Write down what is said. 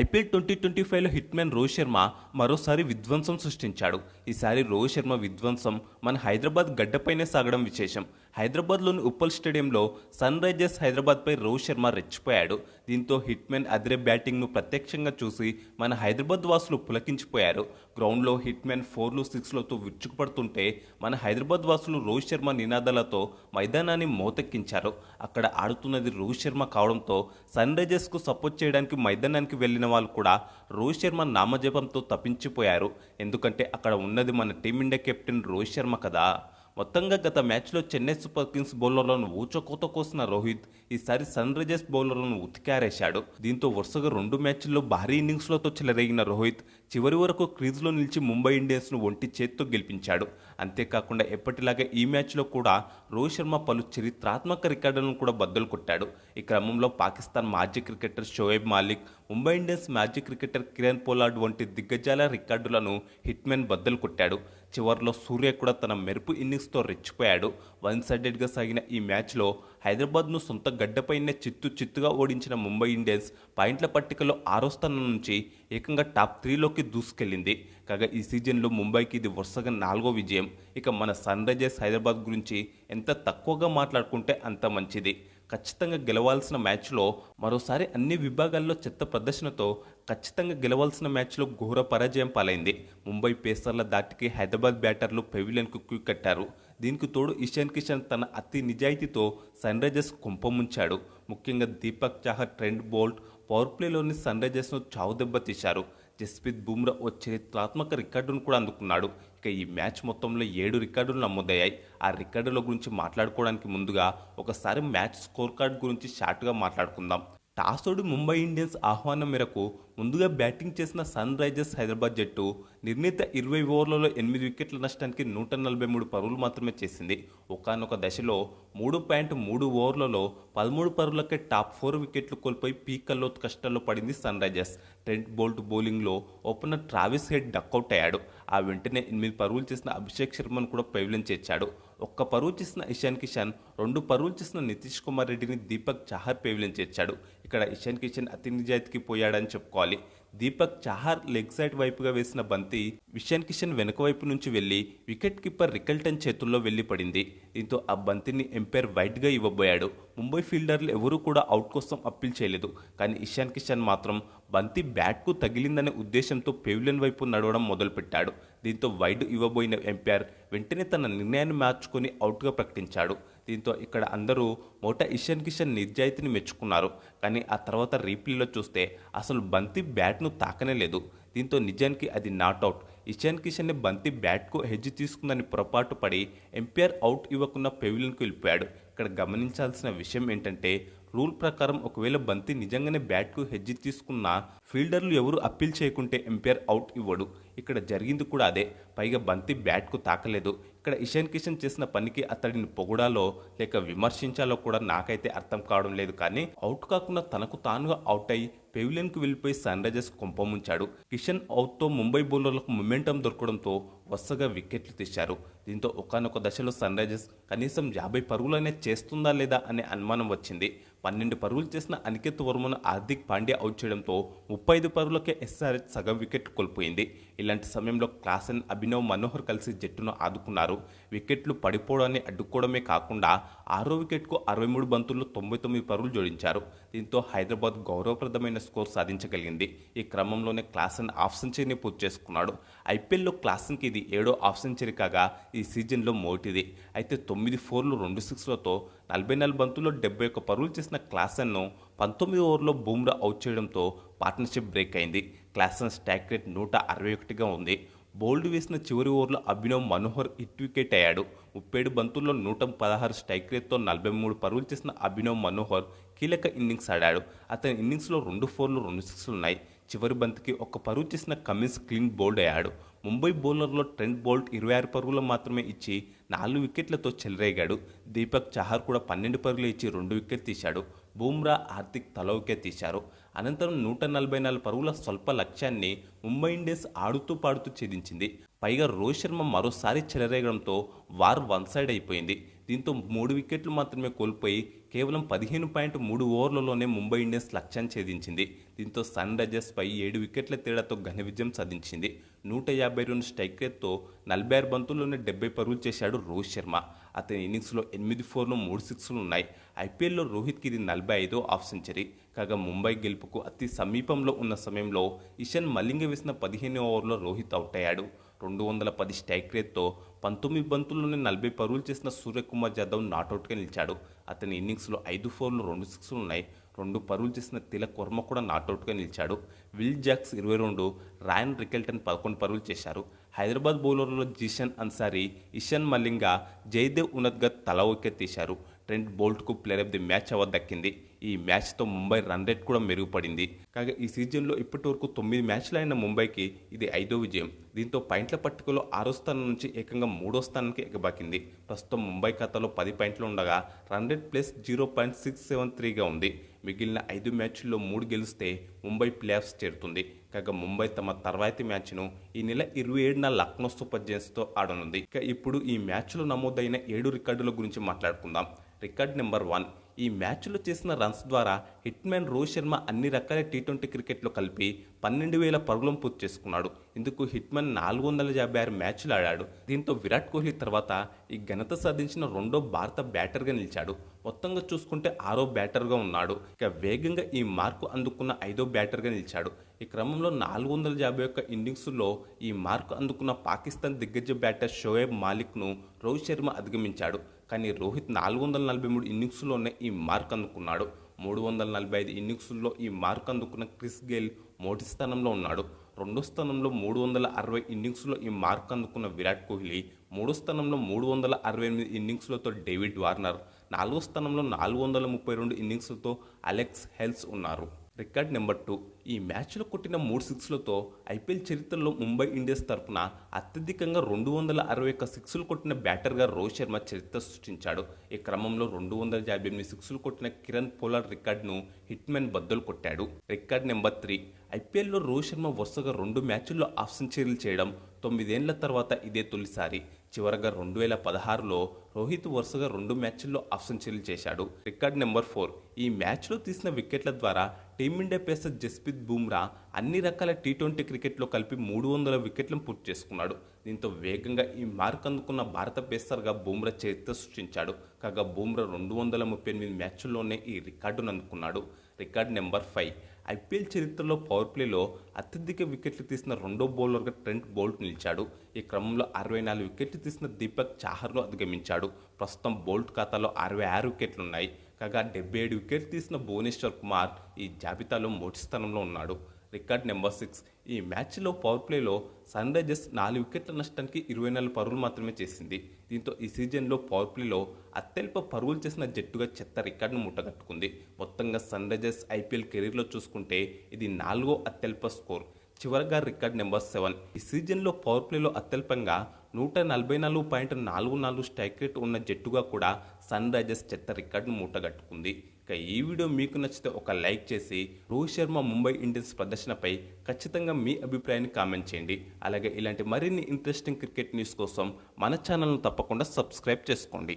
IPL twenty twenty ఫైవ్లో hit man Rohit Sharma మరోసారి విధ్వంసం సృష్టించాడు. ఈసారి రోహిత్ శర్మ విధ్వంసం మన హైదరాబాద్ గడ్డపైనే సాగడం విశేషం. హైదరాబాద్లోని ఉప్పల్ స్టేడియంలో సన్ రైజర్స్ హైదరాబాద్పై రోహిత్ శర్మ రెచ్చిపోయాడు. దీంతో హిట్ మ్యాన్ అదిరే బ్యాటింగ్ను ప్రత్యక్షంగా చూసి మన హైదరాబాద్ వాసులు పులకించిపోయారు. గ్రౌండ్లో హిట్ ఫోర్లు సిక్స్లతో విరుచుకుపడుతుంటే మన హైదరాబాద్ వాసులు రోహిత్ శర్మ నినాదాలతో మైదానాన్ని మోతెక్కించారు. అక్కడ ఆడుతున్నది రోహిత్ శర్మ కావడంతో సన్ రైజర్స్కు సపోర్ట్ చేయడానికి మైదానానికి వెళ్ళిన వాళ్ళు కూడా రోహిత్ శర్మ నామజపంతో తప్పించిపోయారు. ఎందుకంటే అక్కడ ఉన్నది మన టీమిండియా కెప్టెన్ రోహిత్ శర్మ కదా. మొత్తంగా గత మ్యాచ్లో చెన్నై సూపర్ కింగ్స్ బౌలర్లను ఊచకోత కోసిన రోహిత్ ఈసారి సన్ రైజర్స్ బౌలర్లను ఉతికారేశాడు. దీంతో వరుసగా రెండు మ్యాచ్ల్లో భారీ ఇన్నింగ్స్లతో చెలరేగిన రోహిత్ చివరి వరకు క్రీజ్లో నిలిచి ముంబై ఇండియన్స్ను ఒంటి చేత్తో గెలిపించాడు. అంతేకాకుండా ఎప్పటిలాగే ఈ మ్యాచ్లో కూడా రోహిత్ శర్మ పలు చరిత్రాత్మక రికార్డులను కూడా బద్దలు కొట్టాడు. ఈ క్రమంలో పాకిస్తాన్ మాజీ క్రికెటర్ షోయబ్ మాలిక్ ముంబై ఇండియన్స్ మాజీ క్రికెటర్ కిరణ్ పోలార్డ్ వంటి దిగ్గజాల రికార్డులను హిట్మెన్ బద్దలు కొట్టాడు. చివరిలో సూర్య కూడా తన మెరుపు ఇన్నింగ్స్ సిక్స్తో రెచ్చిపోయాడు. వన్ సైడెడ్గా సాగిన ఈ మ్యాచ్లో హైదరాబాద్ను సొంత గడ్డపైనే చిత్తు చిత్తుగా ఓడించిన ముంబై ఇండియన్స్ పాయింట్ల పట్టికలో ఆరో స్థానం నుంచి ఏకంగా టాప్ త్రీలోకి దూసుకెళ్ళింది కాగా ఈ సీజన్లో ముంబైకి ఇది వరుసగా నాలుగో విజయం. ఇక మన సన్ రైజర్స్ హైదరాబాద్ గురించి ఎంత తక్కువగా మాట్లాడుకుంటే అంత మంచిది. ఖచ్చితంగా గెలవాల్సిన మ్యాచ్లో మరోసారి అన్ని విభాగాల్లో చెత్త ప్రదర్శనతో ఖచ్చితంగా గెలవాల్సిన మ్యాచ్లో ఘోర పరాజయం పాలైంది. ముంబై పేసర్ల దాటికి హైదరాబాద్ బ్యాటర్లు పెవిలియన్కు క్యూ కట్టారు. దీనికి తోడు ఇషాన్ కిషన్ తన అతి నిజాయితీతో సన్ రైజర్స్ కుంపముంచాడు ముఖ్యంగా Deepak Chahar Trent Boult power ప్లేలోని సన్ రైజర్స్ను చావు దెబ్బతీశారు జస్ప్రీత్ బుమ్రా ఓ చరిత్రాత్మక రికార్డును కూడా అందుకున్నాడు. ఇక ఈ మ్యాచ్ మొత్తంలో ఏడు రికార్డులు నమోదయ్యాయి. ఆ రికార్డుల గురించి మాట్లాడుకోవడానికి ముందుగా ఒకసారి మ్యాచ్ స్కోర్ కార్డ్ గురించి షార్ట్గా మాట్లాడుకుందాం. టాసోడు ముంబై ఇండియన్స్ ఆహ్వానం మేరకు ముందుగా బ్యాటింగ్ చేసిన సన్ రైజర్స్ హైదరాబాద్ జట్టు నిర్ణీత ఇరవై ఓవర్లలో ఎనిమిది వికెట్ల నష్టానికి నూట నలభై మూడు పరుగులు మాత్రమే చేసింది. ఒకనొక దశలో మూడు పాయింట్ మూడు ఓవర్లలో పదమూడు పరుగులకే టాప్ ఫోర్ వికెట్లు కోల్పోయి పీకల్లో కష్టాల్లో పడింది సన్ రైజర్స్. ట్రెంట్ బోల్ట్ బౌలింగ్లో opener Travis Head duck out అయ్యాడు. ఆ వెంటనే ఎనిమిది పరుగులు చేసిన అభిషేక్ శర్మను కూడా పైవిలించేర్చాడు ఒక్క పరువు చేసిన ఇషాన్ కిషన్ రెండు పరువులు చేసిన నితీష్ కుమార్ రెడ్డిని దీపక్ చాహర్ పేవిలించేర్చాడు ఇక్కడ ఇషాన్ కిషన్ అతి నిజాయితీకి పోయాడని చెప్పుకోవాలి. దీపక్ చహార్ లెగ్ సైడ్ వైపుగా వేసిన బంతి ఇషాన్ కిషన్ వెనుక వైపు నుంచి వెళ్ళి వికెట్ కీపర్ రికల్టన్ చేతుల్లో వెళ్ళి పడింది దీంతో ఆ బంతిని ఎంపైర్ వైట్గా ఇవ్వబోయాడు. ముంబై ఫీల్డర్లు ఎవరూ కూడా అవుట్ కోసం అప్పీల్ చేయలేదు. కానీ ఇషాన్ కిషన్ మాత్రం బంతి బ్యాట్కు తగిలిందనే ఉద్దేశంతో పెవిలియన్ వైపు నడవడం మొదలుపెట్టాడు. దీంతో వైడ్ ఇవ్వబోయిన ఎంపైర్ వెంటనే తన నిర్ణయాన్ని మార్చుకొని అవుట్గా ప్రకటించాడు. దీంతో ఇక్కడ అందరూ మొట ఇషాన్ కిషన్ నిజాయితీని మెచ్చుకున్నారు. కానీ ఆ తర్వాత రీప్లేలో చూస్తే అసలు బంతి బ్యాట్ను తాకనే లేదు. దీంతో నిజానికి అది నాట్అవుట్ ఇషాన్ కిషన్ బంతి బ్యాట్కు హెడ్జ్ తీసుకుందని పొరపాటు పడి ఎంపీఆర్ అవుట్ ఇవ్వకుండా పెవిలియన్కు వెళ్ళిపోయాడు. ఇక్కడ గమనించాల్సిన విషయం ఏంటంటే రూల్ ప్రకారం ఒకవేళ బంతి నిజంగానే బ్యాట్కు హెడ్జ్ తీసుకున్నా ఫీల్డర్లు ఎవరు అప్పీల్ చేయకుంటే ఎంపైర్ అవుట్ ఇవ్వడు. ఇక్కడ జరిగింది కూడా అదే. పైగా బంతి బ్యాట్కు తాకలేదు. ఇక్కడ ఇషాన్ కిషన్ చేసిన పనికి అతడిని పొగడాలో లేక విమర్శించాలో కూడా నాకైతే అర్థం కావడం లేదు. కానీ అవుట్ కాకుండా తనకు తానుగా అవుట్ అయి పెవిలియన్కు వెళ్ళిపోయి సన్ రైజర్స్ కుంపముంచాడు కిషన్ అవుట్తో ముంబై బౌలర్లకు మొమెంటం దొరకడంతో వరుసగా వికెట్లు తీశారు. దీంతో ఒకనొక దశలో సన్ రైజర్స్ కనీసం యాభై పరుగులనే చేస్తుందా లేదా అనే అనుమానం వచ్చింది. పన్నెండు పరుగులు చేసిన అనికేత్ వర్మను హార్దిక్ పాండ్యా అవుట్ చేయడంతో ముప్పై ఐదు పరుగులకే ఎస్ఆర్హెచ్ సగం వికెట్ కోల్పోయింది. ఇలాంటి సమయంలో క్లాసెన్ అభినవ్ మనోహర్ కలిసి జట్టును ఆదుకున్నారు. వికెట్లు పడిపోవడాన్ని అడ్డుకోవడమే కాకుండా ఆరో వికెట్కు అరవై మూడు బంతుల్లో తొంభై తొమ్మిది పరుగులు జోడించారు. దీంతో హైదరాబాద్ గౌరవప్రదమైన స్కోర్ సాధించగలిగింది. ఈ క్రమంలోనే క్లాసన్ హాఫ్ సెంచరీని పూర్తి చేసుకున్నాడు. ఐపీఎల్లో క్లాసెన్కి ఇది ఏడో హాఫ్ సెంచరీ కాగా ఈ సీజన్లో మోటిది అయితే తొమ్మిది ఫోర్లు రెండు సిక్స్లతో నలభై నాలుగు బంతుల్లో డెబ్బై ఒక్క పరుగులు చేసిన క్లాసెన్ను పంతొమ్మిది ఓవర్లో బూమ్రా అవుట్ చేయడంతో పార్ట్నర్షిప్ బ్రేక్ అయింది. క్లాసన్ స్టాక్ రేట్ నూట అరవై ఒకటిగా ఉంది. బోల్డ్ వేసిన చివరి ఓవర్లో అభినవ్ మనోహర్ హిట్ వికెట్ అయ్యాడు. ముప్పేడు బంతుల్లో నూట పదహారు స్ట్రైక్ రేట్తో నలభై మూడు పరుగులు చేసిన అభినవ్ మనోహర్ కీలక ఇన్నింగ్స్ ఆడాడు. అతని ఇన్నింగ్స్లో రెండు ఫోర్లు రెండు సిక్స్లు ఉన్నాయి. చివరి బంతికి ఒక పరుగు చేసిన కమిన్స్ క్లీన్ బౌల్డ్ అయ్యాడు. ముంబై బౌలర్లో ట్రెంట్ బోల్ట్ ఇరవై ఆరు పరుగులు మాత్రమే ఇచ్చి నాలుగు వికెట్లతో చెలరేగాడు. దీపక్ చహార్ కూడా పన్నెండు పరుగులు ఇచ్చి రెండు వికెట్ తీశాడు. బూమ్రా హార్దిక్ తల తీశారు. అనంతరం నూట నలభై నాలుగు పరుగుల స్వల్ప లక్ష్యాన్ని ముంబై ఇండియన్స్ ఆడుతూ పాడుతూ ఛేదించింది. పైగా రోహిత్ శర్మ మరోసారి చెలరేగడంతో వార్ వన్ సైడ్ అయిపోయింది. దీంతో మూడు వికెట్లు మాత్రమే కోల్పోయి కేవలం పదిహేను పాయింట్ మూడు ఓవర్లలోనే ముంబై ఇండియన్స్ లక్ష్యాన్ని ఛేదించింది. దీంతో సన్ రైజర్స్పై ఏడు వికెట్ల తేడాతో ఘన విజయం సాధించింది. నూట యాభై రెండు స్ట్రైక్ రేట్తో నలభై ఆరు బంతుల్లోనే డెబ్బై పరుగులు చేశాడు రోహిత్ శర్మ. అతని ఇన్నింగ్స్లో ఎనిమిది ఫోర్లు మూడు సిక్స్లు ఉన్నాయి. ఐపీఎల్లో రోహిత్కి ఇది నలభై ఐదో హాఫ్ సెంచరీ. కాగా ముంబై గెలుపుకు అతి సమీపంలో ఉన్న సమయంలో ఇషన్ మలింగ వేసిన పదిహేను ఓవర్లో రోహిత్ అవుట్ అయ్యాడు. రెండు వందల పది స్ట్రైక్ రేట్తో పంతొమ్మిది బంతుల్లోనే నలభై పరుగులు చేసిన సూర్యకుమార్ యాదవ్ నాటౌట్గా నిలిచాడు. అతని ఇన్నింగ్స్లో ఐదు ఫోర్లు రెండు సిక్స్లు ఉన్నాయి. రెండు పరుగులు చేసిన తిలక్ వర్మ కూడా నాటౌట్గా నిలిచాడు. విల్ జాక్స్ ఇరవై రెండు రాయన్ రికెల్టన్ పదకొండు పరుగులు చేశారు. హైదరాబాద్ బౌలర్లో జిషన్ అన్సారీ ఇషన్ మలింగ జయదేవ్ ఉన్నద్గత్ తల వికెట్ తీశారు. Trent బోల్ట్కు player of the match award దక్కింది. ఈ మ్యాచ్తో ముంబై రన్ రేట్ కూడా మెరుగుపడింది. కాగా ఈ సీజన్లో ఇప్పటి వరకు తొమ్మిది మ్యాచ్లు అయిన ముంబైకి ఇది ఐదో విజయం. దీంతో పాయింట్ల పట్టికలో ఆరో స్థానం నుంచి ఏకంగా మూడో స్థానానికి ఎగబాకింది. ప్రస్తుతం ముంబై ఖాతాలో పది పాయింట్లు ఉండగా run rate plus zero point six seven త్రీగా ఉంది. మిగిలిన ఐదు మ్యాచ్ల్లో మూడు గెలిస్తే ముంబై ప్లేఆఫ్స్ చేరుతుంది. కాగా ముంబై తమ తర్వాతి మ్యాచ్ను ఈ నెల ఇరవై ఏడున లక్నో సూపర్ జైన్స్తో ఆడనుంది. ఇక ఇప్పుడు ఈ మ్యాచ్లో నమోదైన ఏడు రికార్డుల గురించి మాట్లాడుకుందాం. రికార్డ్ నెంబర్ వన్ ఈ మ్యాచ్లో చేసిన రన్స్ ద్వారా హిట్ మ్యాన్ రోహిత్ శర్మ అన్ని రకాల టీ ట్వంటీ క్రికెట్లో కలిపి పన్నెండు వేల పరుగులను పూర్తి చేసుకున్నాడు. ఇందుకు హిట్ మ్యాన్ నాలుగు వందల యాభై ఆరు మ్యాచ్లు ఆడాడు. దీంతో విరాట్ కోహ్లీ తర్వాత ఈ ఘనత సాధించిన రెండో భారత బ్యాటర్గా నిలిచాడు. మొత్తంగా చూసుకుంటే ఆరో బ్యాటర్గా ఉన్నాడు. ఇక వేగంగా ఈ మార్కు అందుకున్న ఐదో బ్యాటర్గా నిలిచాడు. ఈ క్రమంలో నాలుగు వందల యాభై ఒక్క ఇన్నింగ్స్లో ఈ మార్కు అందుకున్న పాకిస్తాన్ దిగ్గజ బ్యాటర్ షోయబ్ మాలిక్ను రోహిత్ శర్మ అధిగమించాడు. కానీ రోహిత్ నాలుగు వందల నలభై మూడు ఇన్నింగ్స్లోనే ఈ మార్క్ అందుకున్నాడు. మూడు వందల నలభై ఐదు ఇన్నింగ్స్లో ఈ మార్క్ అందుకున్న క్రిస్ గేల్ మొదటి స్థానంలో ఉన్నాడు. రెండో స్థానంలో మూడు వందల అరవై ఇన్నింగ్స్లో ఈ మార్క్ అందుకున్న విరాట్ కోహ్లీ మూడో స్థానంలో మూడు వందల అరవై ఎనిమిది ఇన్నింగ్స్లతో డేవిడ్ వార్నర్ నాలుగో స్థానంలో నాలుగు వందల ముప్పై రెండు ఇన్నింగ్స్లతో అలెక్స్ హెల్స్ ఉన్నారు. Record number two. ఈ మ్యాచ్లో కొట్టిన మూడు సిక్స్లతో ఐపీఎల్ చరిత్రలో ముంబై ఇండియన్స్ తరఫున అత్యధికంగా రెండు వందల అరవై ఒక్క సిక్స్లు కొట్టిన బ్యాటర్గా రోహిత్ శర్మ చరిత్ర సృష్టించాడు. ఈ క్రమంలో రెండు వందల యాభై ఎనిమిది సిక్స్లు కొట్టిన కిరణ్ పోలార్ రికార్డును హిట్ బద్దలు కొట్టాడు. Record number three. ఐపీఎల్లో రోహిత్ శర్మ వరుసగా రెండు మ్యాచ్ల్లో హాఫ్ సెంచరీలు చేయడం తొమ్మిదేళ్ళ తర్వాత ఇదే తొలిసారి. చివరగా రెండు వేల పదహారులో రోహిత్ వరుసగా రెండు మ్యాచ్ల్లో హాఫ్ సెంచరీలు చేశాడు. Record number four. ఈ మ్యాచ్లో తీసిన వికెట్ల ద్వారా టీమిండియా పేసర్ జస్ప్రీత్ బుమ్రా అన్ని రకాల టీ ట్వంటీ క్రికెట్లో కలిపి మూడు వందల వికెట్లను పూర్తి చేసుకున్నాడు. దీంతో వేగంగా ఈ మార్క్ అందుకున్న భారత పేసర్గా బుమ్రా చరిత్ర సృష్టించాడు. కాగా బుమ్రా రెండు వందల ముప్పై ఎనిమిది మ్యాచ్ల్లోనే ఈ రికార్డును అందుకున్నాడు. Record number five. ఐపీఎల్ చరిత్రలో పవర్ ప్లేలో అత్యధిక వికెట్లు తీసిన రెండో బౌలర్గా ట్రెంట్ బోల్ట్ నిలిచాడు. ఈ క్రమంలో అరవై నాలుగు వికెట్లు తీసిన దీపక్ చాహర్ను అధిగమించాడు. ప్రస్తుతం బోల్ట్ ఖాతాలో అరవై ఆరు వికెట్లున్నాయి. కాగా డెబ్బై ఏడు వికెట్లు తీసిన భువనేశ్వర్ కుమార్ ఈ జాబితాలో మొదటి స్థానంలో ఉన్నాడు. Record number six. ఈ మ్యాచ్లో పవర్ ప్లేలో సన్ రైజర్స్ నాలుగు వికెట్ల నష్టానికి ఇరవై నాలుగు పరుగులు మాత్రమే చేసింది. దీంతో ఈ సీజన్లో పవర్ ప్లేలో అత్యల్ప పరుగులు చేసిన జట్టుగా చెత్త రికార్డును ముట్టగట్టుకుంది మొత్తంగా సన్ రైజర్స్ ఐపీఎల్ కెరీర్లో చూసుకుంటే ఇది నాలుగో అత్యల్ప స్కోర్. చివరగా రికార్డ్ నెంబర్ సెవెన్. ఈ సీజన్లో పవర్ ప్లేలో అత్యల్పంగా నూట నలభై నాలుగు పాయింట్ నాలుగు నాలుగు స్ట్రైక్ ఉన్న జట్టుగా కూడా సన్ రైజర్స్ చెత్త రికార్డును మూటగట్టుకుంది. ఇక ఈ వీడియో మీకు నచ్చితే ఒక లైక్ చేసి రోహిత్ శర్మ ముంబై ఇండియన్స్ ప్రదర్శనపై ఖచ్చితంగా మీ అభిప్రాయాన్ని కామెంట్ చేయండి. అలాగే ఇలాంటి మరిన్ని ఇంట్రెస్టింగ్ క్రికెట్ న్యూస్ కోసం మన ఛానల్ను తప్పకుండా సబ్స్క్రైబ్ చేసుకోండి.